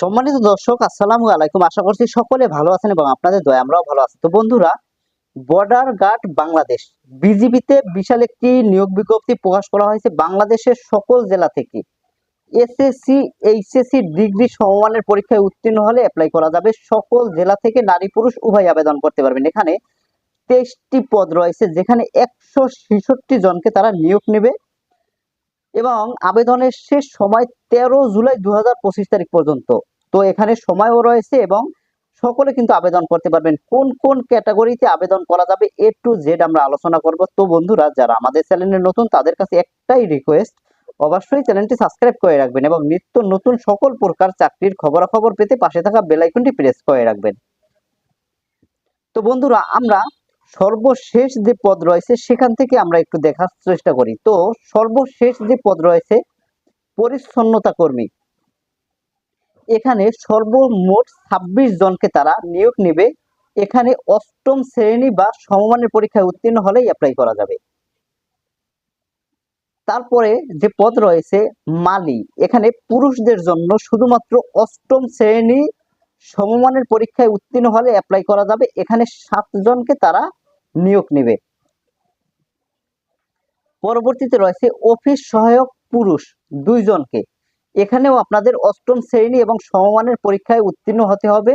সম্মানিত দর্শক, আসসালামু আলাইকুম। আশা করছি সকলে ভালো আছেন এবং আপনাদের দয়া, আমরাও ভালো আছি। তো বন্ধুরা বর্ডার গার্ড বাংলাদেশ, বিজিবিতে বিশাল একটি নিয়োগ বিজ্ঞপ্তি প্রকাশ করা হয়েছে বাংলাদেশের সকল জেলা থেকে। এসএসসি এইচএসসি ডিগ্রি সমমানের পরীক্ষায় উত্তীর্ণ হলে অ্যাপ্লাই করা যাবে। সকল জেলা থেকে নারী পুরুষ উভয় আবেদন করতে পারবেন। এখানে তেইশটি পদ রয়েছে, যেখানে একশো ছেষট্টি জনকে তারা নিয়োগ নেবে এবং আবেদনের শেষ সময় তেরো জুলাই দু হাজার পঁচিশ তারিখ পর্যন্ত। তো এখানে সময়ও রয়েছে এবং সকলে কিন্তু আবেদন করতে পারবেন। কোন কোন ক্যাটাগরিতে আবেদন করা যাবে এ টু জেড আমরা আলোচনা করব। তো বন্ধুরা, যারা আমাদের চ্যানেলে নতুন, তাদের কাছে একটাই রিকোয়েস্ট অবশ্যই চ্যানেলটি সাবস্ক্রাইব করে রাখবেন এবং নিত্য নতুন সকল প্রকার চাকরির খবরাখবর পেতে পাশে থাকা বেল আইকনটি প্রেস করে রাখবেন। তো বন্ধুরা, আমরা সর্বশেষ যে পদ রয়েছে, সেখান থেকে আমরা একটু দেখার চেষ্টা করি। তো সর্বশেষ যে পদ রয়েছে, পরিচ্ছন্নতা কর্মী। এখানে সর্বমোট ছাব্বিশ জনকে তারা নিয়োগ নেবে। এখানে অষ্টম শ্রেণি বা সমমানের পরীক্ষায় উত্তীর্ণ হলেই অ্যাপ্লাই করা যাবে। তারপরে যে পদ রয়েছে, মালি, এখানে পুরুষদের জন্য শুধুমাত্র অষ্টম শ্রেণি সমমানের পরীক্ষায় উত্তীর্ণ হলে অ্যাপ্লাই করা যাবে। এখানে সাত জনকে তারা নিয়োগ নেবে। পরবর্তীতে রয়েছে অফিস সহায়ক পুরুষ দুইজনকে এখানেও আপনাদের অষ্টম শ্রেণি এবং সমমানের পরীক্ষায় উত্তীর্ণ হতে হবে।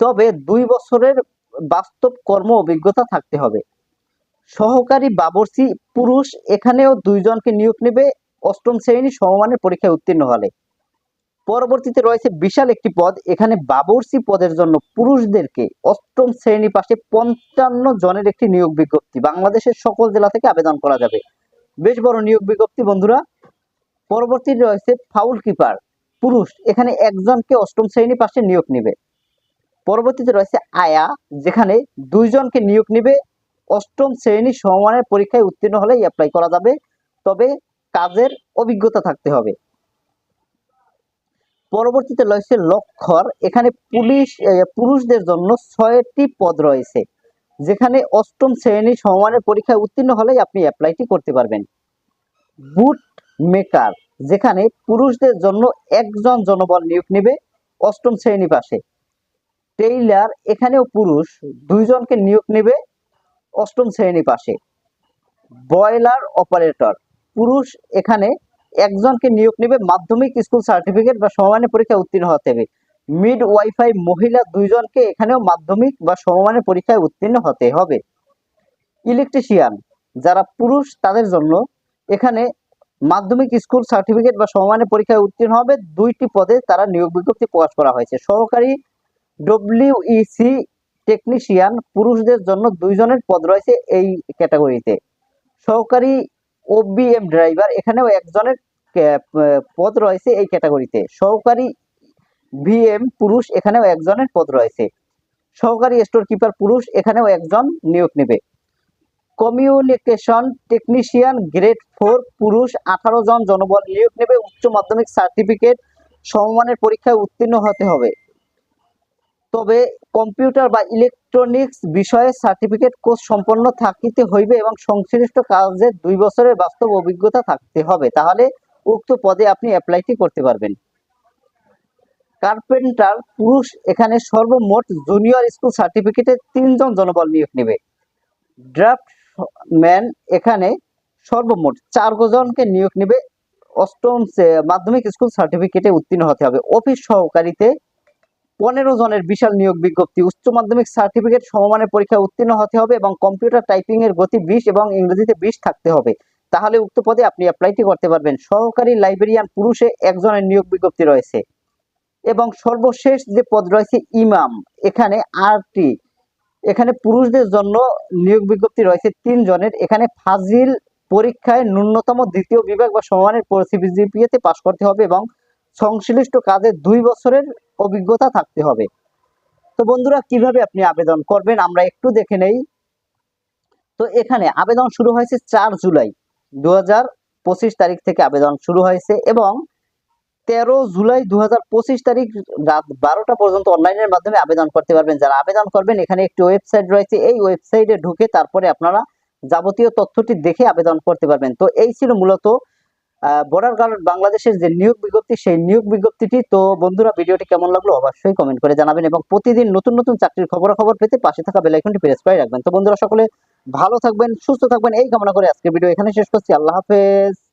তবে দুই বছরের বাস্তব কর্ম অভিজ্ঞতা থাকতে হবে। সহকারী বাবরসি পুরুষ এখানেও দুইজনকে নিয়োগ নেবে অষ্টম শ্রেণি সমমানের পরীক্ষায় উত্তীর্ণ হলে। পরবর্তীতে রয়েছে বিশাল একটি পদ। এখানে বাবরসি পদের জন্য পুরুষদেরকে অষ্টম শ্রেণি পাশে পঞ্চান্ন জনের একটি নিয়োগ বিজ্ঞপ্তি। বাংলাদেশের সকল জেলা থেকে আবেদন করা যাবে। বেশ বড় নিয়োগ বিজ্ঞপ্তি, বন্ধুরা। পরবর্তীতে রয়েছে ফাউল কিপার পুরুষ। এখানে একজনকে অষ্টম শ্রেণি পাশে নিয়োগ নেবে। পরবর্তীতে রয়েছে আয়া, যেখানে দুইজনকে নিয়োগ নেবে। অষ্টম শ্রেণি সমমানের পরীক্ষায় উত্তীর্ণ হলেই অ্যাপ্লাই করা যাবে, তবে কাজের অভিজ্ঞতা থাকতে হবে। পরবর্তীতে রয়েছে লক্ষর, এখানে পুলিশ পুরুষদের জন্য ছয়টি পদ রয়েছে, যেখানে অষ্টম শ্রেণি সমমানের পরীক্ষায় উত্তীর্ণ হলেই আপনি অ্যাপ্লাইটি করতে পারবেন। বুট মেকার যেখানে পুরুষদের জন্য একজন জনবল নিয়োগ নেবে অষ্টম শ্রেণি পাশে। টেইলার, এখানেও পুরুষ, দুইজনকে নিয়োগ নেবে অষ্টম শ্রেণি পাশে। বয়লার অপারেটর, পুরুষ এখানে একজনকে নিয়োগ নেবে মাধ্যমিক স্কুল সার্টিফিকেট বা সমমানের পরীক্ষায় উত্তীর্ণ হতে হবে। মিড ওয়াইফাই মহিলা দুইজনকে এখানেও মাধ্যমিক বা সমমানের পরীক্ষায় উত্তীর্ণ হতে হবে। ইলেকট্রিশিয়ান, যারা পুরুষ তাদের জন্য এখানে মাধ্যমিক স্কুল সার্টিফিকেট বা সমমানের পরীক্ষায় উত্তীর্ণ হবে। দুইটি পদে তারা নিয়োগ বিজ্ঞপ্তি প্রকাশ করা হয়েছে। সহকারী ডব্লিউইসি টেকনিশিয়ান পুরুষদের জন্য দুইজনের পদ রয়েছে এই ক্যাটাগরিতে। সহকারী ওবিএম ড্রাইভার এখানেও একজনের পদ রয়েছে এই ক্যাটাগরিতে। সহকারী ভিএম পুরুষ এখানেও একজনের পদ রয়েছে। সহকারী স্টোর কিপার পুরুষ এখানেও একজন নিয়োগ নেবে। কমিউনিকেশন টেকনিশিয়ান গ্রেড ফোর পুরুষ আঠারো জন জনবল নিয়োগ নেবে। উচ্চ মাধ্যমিক সার্টিফিকেট সমমানের পরীক্ষায় উত্তীর্ণ হতে হবে। তবে কম্পিউটার বা ইলেকট্রনিক্স বিষয়ে সার্টিফিকেট কোর্স সম্পন্ন থাকিতে হইবে এবং সংশ্লিষ্ট কাজে দুই বছরের বাস্তব অভিজ্ঞতা থাকতে হবে। তাহলে উক্ত পদে আপনি অ্যাপ্লাইটি করতে পারবেন। কার্পেন্টার পুরুষ এখানে সর্বমোট জুনিয়র স্কুল সার্টিফিকেটে তিনজন জনবল নিয়োগ নেবে। ড্রাফটম্যান এখানে সর্বমোট চার জনকে নিয়োগ নেবে। অষ্টম মাধ্যমিক স্কুল সার্টিফিকেটে উত্তীর্ণ হতে হবে। অফিস সহকারীতে পনেরো জনের বিশাল নিয়োগ বিজ্ঞপ্তি। উচ্চ মাধ্যমিক সার্টিফিকেট সমমানের পরীক্ষায় উত্তীর্ণ হতে হবে এবং কম্পিউটার টাইপিং এর গতি বিশ এবং ইংরেজিতে বিশ থাকতে হবে। তাহলে উক্ত পদে আপনি অ্যাপ্লাইটি করতে পারবেন। সহকারী লাইব্রেরিয়ান পুরুষে একজনের নিয়োগ বিজ্ঞপ্তি রয়েছে। এবং সর্বশেষ যে পদ রয়েছে ইমাম, এখানে আরটি এখানে পুরুষদের জন্য নিয়োগ বিজ্ঞপ্তি রয়েছে তিন জনের এখানে ফাজিল পরীক্ষায় ন্যূনতম দ্বিতীয় বিভাগ বা সমানের সিজিপিএতে পাশ করতে হবে এবং সংশ্লিষ্ট কাজে দুই বছরের অভিজ্ঞতা থাকতে হবে। তো বন্ধুরা, কীভাবে আপনি আবেদন করবেন আমরা একটু দেখে নেই। তো এখানে আবেদন শুরু হয়েছে চার জুলাই। দু তারিখ থেকে আবেদন শুরু হয়েছে এবং তেরো জুলাই দু হাজার পঁচিশ তারিখ রাত বারোটা পর্যন্ত অনলাইনের মাধ্যমে আবেদন করতে পারবেন। যারা আবেদন করবেন, এখানে একটি ওয়েবসাইট রয়েছে। এই ওয়েবসাইটে ঢুকে তারপরে আপনারা যাবতীয় তথ্যটি দেখে আবেদন করতে পারবেন। তো এই ছিল মূলত বর্ডার গার্ড বাংলাদেশের যে নিয়োগ বিজ্ঞপ্তি, সেই নিয়োগ বিজ্ঞপ্তিটি। তো বন্ধুরা, ভিডিওটি কেমন লাগল অবশ্যই কমেন্ট করে জানাবেন এবং প্রতিদিন নতুন নতুন চাকরির খবরাখবর পেতে পাশে থাকা বেল আইকনটি প্রেস করে রাখবেন। তো বন্ধুরা, সকলে ভালো থাকবেন, সুস্থ থাকবেন। এই কামনা করে আজকের ভিডিও এখানে শেষ করছি। আল্লাহ হাফেজ।